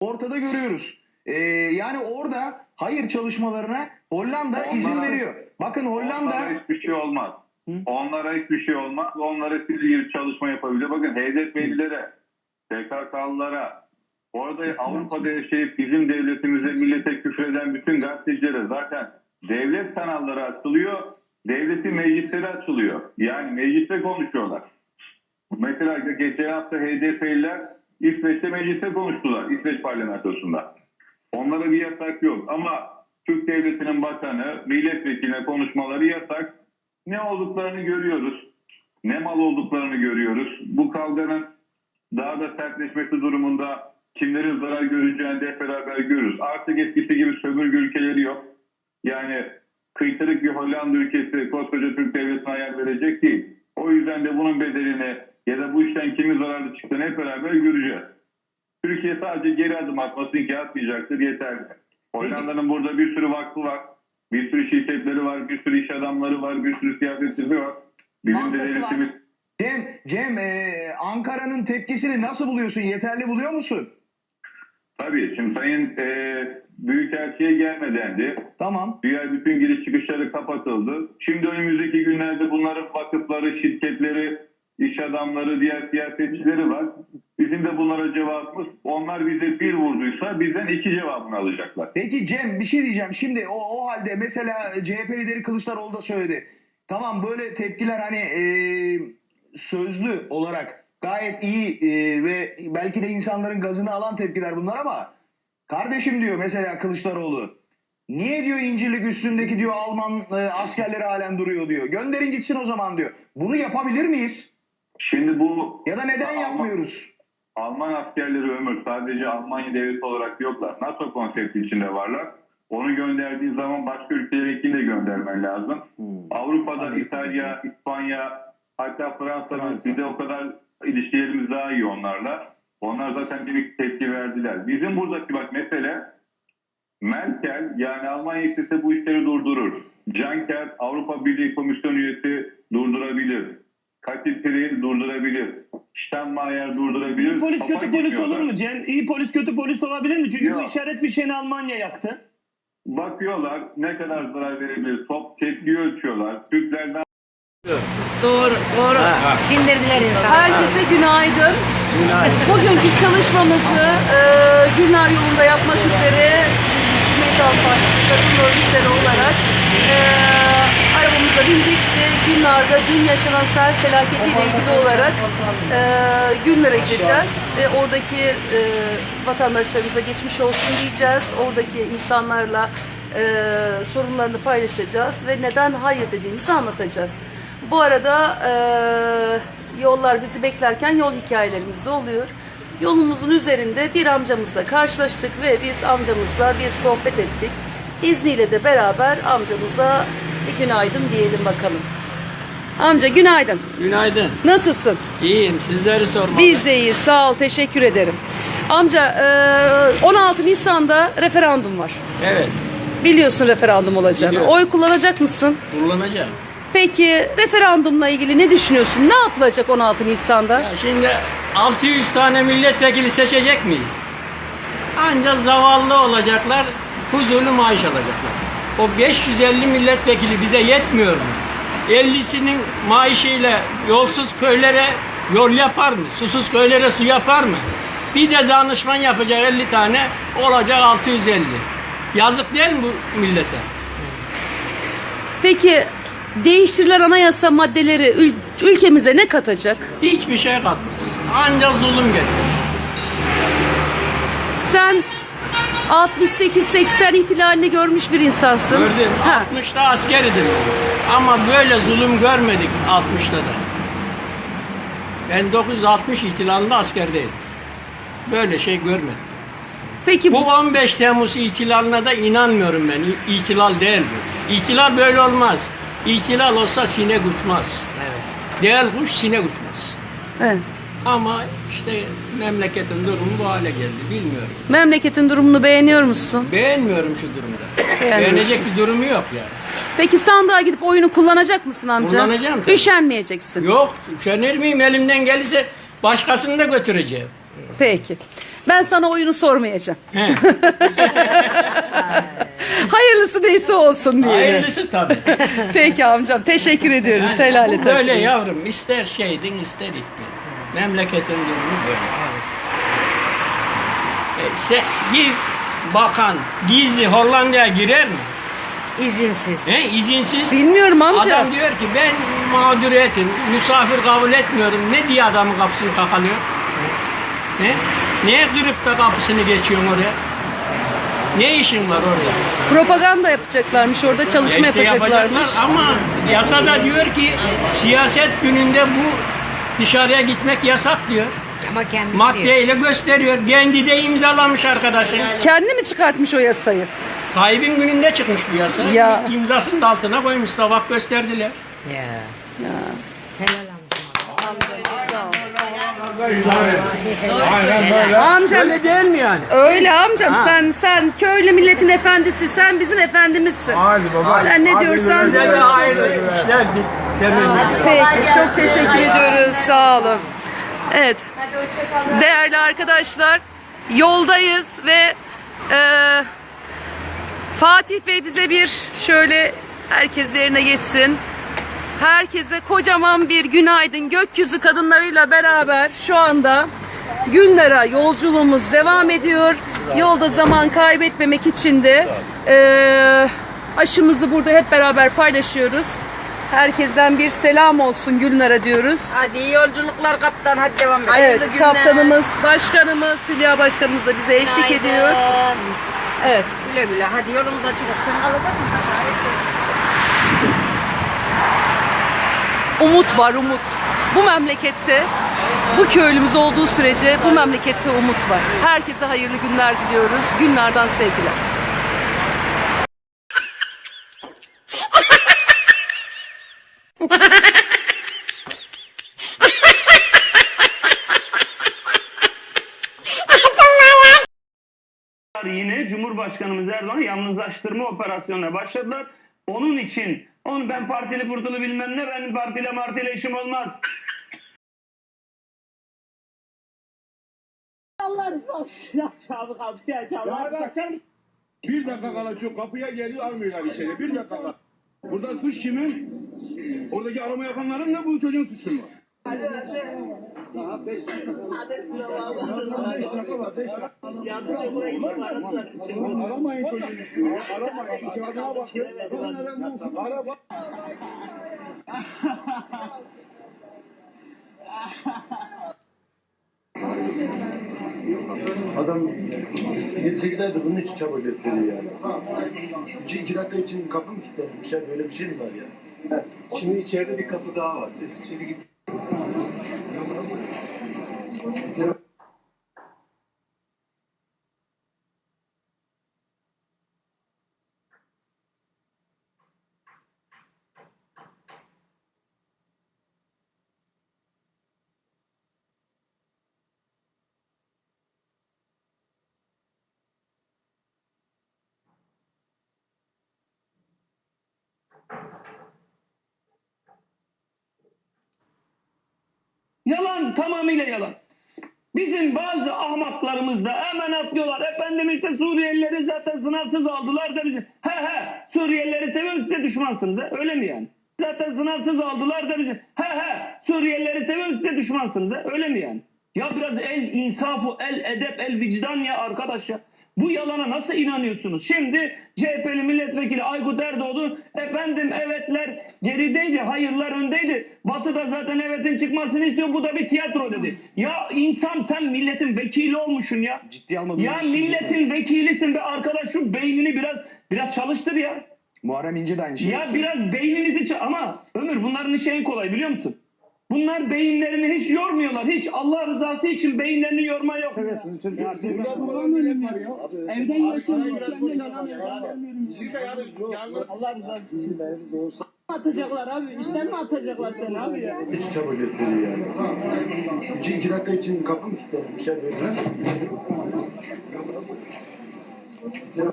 ortada görüyoruz. Ee, yani orada hayır çalışmalarına Hollanda izin Onlara- veriyor. Bakın Hollanda Onlara hiçbir şey olmaz. Hı? Onlara hiçbir şey olmaz. Onlara siz gibi çalışma yapabilir. Bakın HDP'lilere, PKK'lılara, orada Avrupa'da yaşayıp bizim devletimize, millete küfreden bütün gazetecilere zaten devlet kanalları açılıyor. Devletin meclisleri açılıyor. Yani mecliste konuşuyorlar. Mesela geçen hafta HDP'liler İsveç'te mecliste konuştular. İsveç parlamentosunda. Onlara bir yasak yok ama Türk Devleti'nin bakanı, milletvekiline konuşmaları yasak. Ne olduklarını görüyoruz. Ne mal olduklarını görüyoruz. Bu kavganın daha da sertleşmesi durumunda kimlerin zarar göreceğini de beraber görürüz. Artık eskisi gibi sömürge ülkeleri yok. Yani kıytırık bir Hollanda ülkesi koskoca Türk Devleti'ne ayar verecek değil. O yüzden de bunun bedelini ya da bu işten kimin zararlı çıktığını hep beraber göreceğiz. Türkiye sadece geri adım atmasın ki atmayacaktır yeterli. Hollanda'nın burada bir sürü vakfı var. Bir sürü şirketleri var, bir sürü iş adamları var, bir sürü siyasetçisi var. Bizim de var. devletimiz Cem, Cem e, Ankara'nın tepkisini nasıl buluyorsun? Yeterli buluyor musun? tabii şimdi Sayın e, Büyükelçi'ye gelmedendi. Tamam. Diğer bütün giriş çıkışları kapatıldı. Şimdi önümüzdeki günlerde bunların vakıfları, şirketleri, iş adamları, diğer siyasetçileri var. Bizim de bunlara cevabımız onlar bize bir vurduysa bizden iki cevabını alacaklar. Peki Cem bir şey diyeceğim. Şimdi o, o halde mesela CHP lideri Kılıçdaroğlu da söyledi. Tamam böyle tepkiler hani e, sözlü olarak gayet iyi e, ve belki de insanların gazını alan tepkiler bunlar ama kardeşim diyor mesela Kılıçdaroğlu niye diyor İncirlik üstündeki diyor Alman e, askerleri halen duruyor diyor. Gönderin gitsin o zaman diyor. Bunu yapabilir miyiz? Şimdi bu Ya da neden Alman- yapmıyoruz? Alman askerleri ömür sadece Almanya devleti olarak yoklar. NATO konsepti içinde varlar. Onu gönderdiğin zaman başka ülkelerinkini de göndermen lazım. Avrupa'da İtalya, İspanya hatta Fransa'nın Fransa. bize o kadar ilişkilerimiz daha iyi onlarla. Onlar zaten bir tepki verdiler. Bizim buradaki bak mesele Merkel yani Almanya istese bu işleri durdurur. Juncker Avrupa Birliği Komisyon üyesi durdurabilir. Katil Piri durdurabilir. Steinmeier durdurabilir. İyi polis Kafa kötü polis olur mu Cem? İyi polis kötü polis olabilir mi? Çünkü bu Yok. işaret fişeğini Almanya yaktı. Bakıyorlar ne kadar zarar verebilir. Top tepkiyi ölçüyorlar. Türklerden Doğru, doğru. Sindirdiler insanı. Herkese günaydın. Bugünkü çalışmamızı e, Günler yolunda yapmak üzere Cumhuriyet Halk Partisi kadın örgütleri olarak e, arabamıza bindik ve Günler'de dün yaşanan sel felaketiyle ilgili olarak e, Günler'e gideceğiz ve oradaki e, vatandaşlarımıza geçmiş olsun diyeceğiz. Oradaki insanlarla e, sorunlarını paylaşacağız ve neden hayır dediğimizi anlatacağız. Bu arada e, yollar bizi beklerken yol hikayelerimiz de oluyor. Yolumuzun üzerinde bir amcamızla karşılaştık ve biz amcamızla bir sohbet ettik. İzniyle de beraber amcamıza bir günaydın diyelim bakalım. Amca günaydın. Günaydın. Nasılsın? İyiyim. Sizleri sormalı. Biz de iyiyiz. Sağ ol. Teşekkür ederim. Amca e, 16 Nisan'da referandum var. Evet. Biliyorsun referandum olacağını. Biliyorum. Oy kullanacak mısın? Kullanacağım. Peki referandumla ilgili ne düşünüyorsun? Ne yapılacak 16 Nisan'da? Ya şimdi 600 tane milletvekili seçecek miyiz? Ancak zavallı olacaklar, huzurlu maaş alacaklar. O 550 milletvekili bize yetmiyor mu? 50'sinin maaşıyla yolsuz köylere yol yapar mı? Susuz köylere su yapar mı? Bir de danışman yapacak 50 tane, olacak 650. Yazık değil mi bu millete? Peki değiştirilen anayasa maddeleri ül- ülkemize ne katacak? Hiçbir şey katmaz. Ancak zulüm getirir. Sen 68-80 ihtilalini görmüş bir insansın. Gördüm. Ha. 60'ta asker idim. Ama böyle zulüm görmedik 60'ta da. Ben 960 ihtilalında askerdeydim. Böyle şey görmedim. Peki Bu bu 15 Temmuz ihtilaline de inanmıyorum ben. İ- İhtilal değil bu. İhtilal böyle olmaz. İhtilal olsa sinek uçmaz. Değil kuş sinek uçmaz. evet. Ama işte memleketin durumu bu hale geldi. Bilmiyorum. memleketin durumunu beğeniyor musun? Beğenmiyorum şu durumda. Beğenmiyorsun. Beğenecek bir durumu yok yani. Peki sandığa gidip oyunu kullanacak mısın amca? Kullanacağım tabii. Üşenmeyeceksin. Yok, üşenir miyim? Elimden gelirse başkasını da götüreceğim. Peki. Ben sana oyunu sormayacağım. Hayırlısı neyse olsun diye. Hayırlısı tabii. Peki amcam teşekkür ediyoruz. Helal et. Bu böyle hakkını. yavrum. ister şeydin ister iklim. Memleketin durumu böyle. E, se, bir bakan gizli Hollanda'ya girer mi? İzinsiz. He, izinsiz. Bilmiyorum amca. Adam diyor ki ben mağduriyetim, misafir kabul etmiyorum. Ne diye adamın kapısını kakalıyor? Ne? Niye kırıp da kapısını geçiyorsun oraya? Ne işin var orada? Propaganda yapacaklarmış orada çalışma Ya işte yapacaklarmış. yapacaklar Ama yasada diyor ki siyaset gününde bu dışarıya gitmek yasak diyor. Ama kendi diyor. Maddeyle gösteriyor. Kendi de imzalamış arkadaşın. Kendi mi çıkartmış o yasayı? Tayyip'in gününde çıkmış bu yasa. Ya. İmzasını da altına koymuş. Sabah gösterdiler. Ya. Helal amcam. Amcam Öyle değil mi yani? öyle amcam Ha. sen sen köylü milletin efendisi sen bizim efendimizsin. Hadi baba. Sen ne Hadi diyorsan- güle Size güle. de hayırlı işler temenni Peki çok teşekkür ediyoruz sağ olun. Evet değerli arkadaşlar yoldayız ve e, Fatih Bey bize bir şöyle herkes yerine geçsin. Herkese kocaman bir günaydın gökyüzü kadınlarıyla beraber şu anda Günler'a yolculuğumuz devam ediyor. Yolda zaman kaybetmemek için de e, aşımızı burada hep beraber paylaşıyoruz. Herkesten bir selam olsun Gülnar'a diyoruz. Hadi iyi yolculuklar kaptan. Hadi devam et. Evet, kaptanımız, başkanımız, Hülya başkanımız da bize eşlik ediyor. Evet. Güle güle. Hadi yolumuza çıkın. Alacak mısın? Umut var, umut. Bu memlekette, bu köylümüz olduğu sürece bu memlekette umut var. Herkese hayırlı günler diliyoruz. Günlerden sevgiler. Yine Cumhurbaşkanımız Erdoğan yalnızlaştırma operasyonuna başladılar. Onun için onu ben partili purtulu bilmem ne benim partiyle martiyle işim olmaz. Bir dakika kala çok kapıya geliyor almıyorlar içeri. Bir dakika kala. Burada suç kimin? Oradaki arama yapanların mı bu çocuğun suçu mu? Aramayın çocuğu. Aramayın. Kağıdına bakın. Araba. Adam 7-8 aydır bunun için çaba gösteriyor yani. 2 dakika için kapı mı kilitlenmiş ya? Böyle bir şey mi var ya? Heh, Şimdi içeride bir kapı daha var. Siz içeri gidin. Yalan tamamıyla yalan. Bizim bazı ahmaklarımız da hemen atlıyorlar. Efendim işte Suriyelileri zaten sınavsız aldılar da bizi. He he Suriyelileri seviyoruz size düşmansınız. He? Öyle mi yani? Zaten sınavsız aldılar da bizi. He he Suriyelileri seviyoruz size düşmansınız. He? Öyle mi yani? Ya biraz el insafı, el edep, el vicdan ya arkadaş ya. Bu yalana nasıl inanıyorsunuz? Şimdi CHP'li milletvekili Aykut Erdoğdu efendim evetler gerideydi, hayırlar öndeydi. Batı da zaten evetin çıkmasını istiyor. Bu da bir tiyatro dedi. Ya insan sen milletin vekili olmuşsun ya. Ciddi almadığınız Ya milletin vekilisin be arkadaş şu beynini biraz biraz çalıştır ya. Muharrem İnce de aynı şeyi Ya biraz beyninizi ça- ama Ömür bunların işi en kolay biliyor musun? Bunlar beyinlerini hiç yormuyorlar. Hiç Allah rızası için beyinlerini yorma yok. Evden Allah rızası için. Atacaklar abi. İşten mi atacaklar seni abi ya? Hiç çaba gösteriyor yani. 2 dakika için kapı mı kilitlenmiş ya? Böyle.